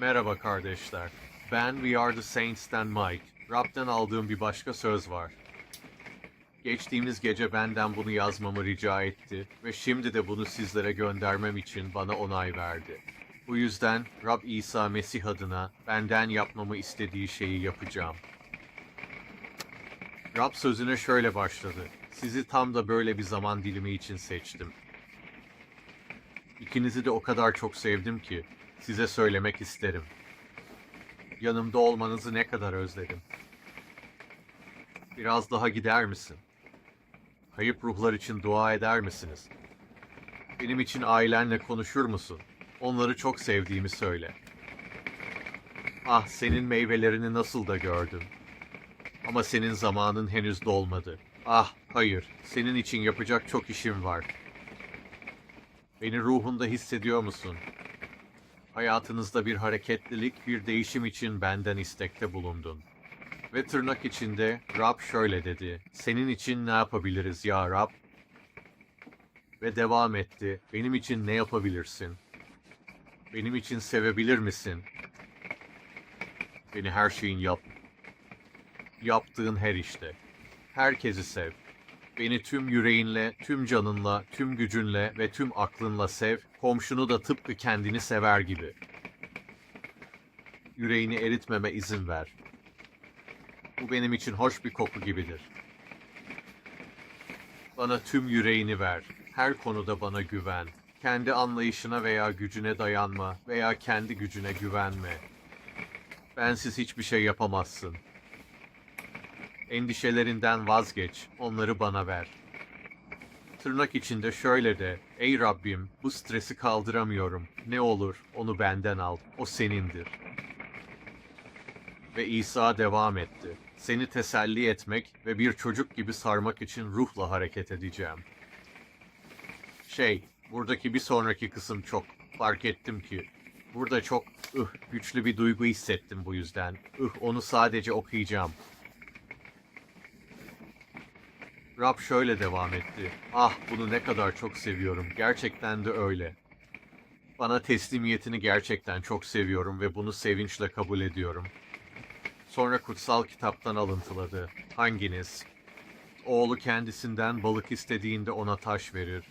Merhaba kardeşler. Ben We Are The Saints'ten Mike. Rab'den aldığım bir başka söz var. Geçtiğimiz gece benden bunu yazmamı rica etti ve şimdi de bunu sizlere göndermem için bana onay verdi. Bu yüzden Rab İsa Mesih adına benden yapmamı istediği şeyi yapacağım. Rab sözüne şöyle başladı. Sizi tam da böyle bir zaman dilimi için seçtim. İkinizi de o kadar çok sevdim ki size söylemek isterim. Yanımda olmanızı ne kadar özledim. Biraz daha gider misin? Kayıp ruhlar için dua eder misiniz? Benim için ailenle konuşur musun? Onları çok sevdiğimi söyle. Ah senin meyvelerini nasıl da gördüm. Ama senin zamanın henüz dolmadı. Ah hayır, senin için yapacak çok işim var. Beni ruhunda hissediyor musun? Hayatınızda bir hareketlilik, bir değişim için benden istekte bulundun. Ve tırnak içinde Rab şöyle dedi. Senin için ne yapabiliriz ya Rab? Ve devam etti. Benim için ne yapabilirsin? Benim için sevebilir misin? Beni her şeyin yap. Yaptığın her işte. Herkesi sev. Beni tüm yüreğinle, tüm canınla, tüm gücünle ve tüm aklınla sev. Komşunu da tıpkı kendini sever gibi. Yüreğini eritmeme izin ver. Bu benim için hoş bir koku gibidir. Bana tüm yüreğini ver. Her konuda bana güven. Kendi anlayışına veya gücüne dayanma veya kendi gücüne güvenme. Bensiz hiçbir şey yapamazsın. Endişelerinden vazgeç, onları bana ver. Tırnak içinde şöyle de, ey Rabbim bu stresi kaldıramıyorum. Ne olur onu benden al, o senindir. Ve İsa devam etti. Seni teselli etmek ve bir çocuk gibi sarmak için ruhla hareket edeceğim. Şey, buradaki bir sonraki kısım çok fark ettim ki burada çok ıh güçlü bir duygu hissettim bu yüzden. Ih onu sadece okuyacağım. Rab şöyle devam etti. Ah bunu ne kadar çok seviyorum. Gerçekten de öyle. Bana teslimiyetini gerçekten çok seviyorum ve bunu sevinçle kabul ediyorum. Sonra kutsal kitaptan alıntıladı. Hanginiz? Oğlu kendisinden balık istediğinde ona taş verir.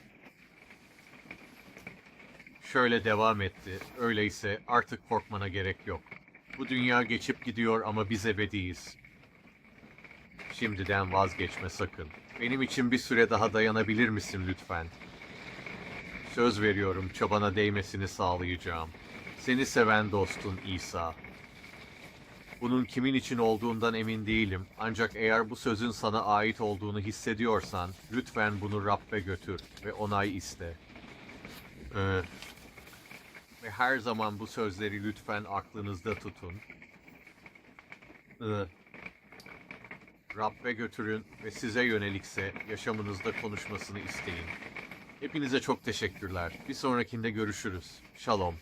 Şöyle devam etti. Öyleyse artık korkmana gerek yok. Bu dünya geçip gidiyor ama biz ebediyiz. Şimdiden vazgeçme sakın. Benim için bir süre daha dayanabilir misin lütfen? Söz veriyorum çabana değmesini sağlayacağım. Seni seven dostun İsa. Bunun kimin için olduğundan emin değilim. Ancak eğer bu sözün sana ait olduğunu hissediyorsan lütfen bunu Rabbe götür ve onay iste. Ee, ve her zaman bu sözleri lütfen aklınızda tutun. Ee, Rabbe götürün ve size yönelikse yaşamınızda konuşmasını isteyin. Hepinize çok teşekkürler. Bir sonrakinde görüşürüz. Shalom.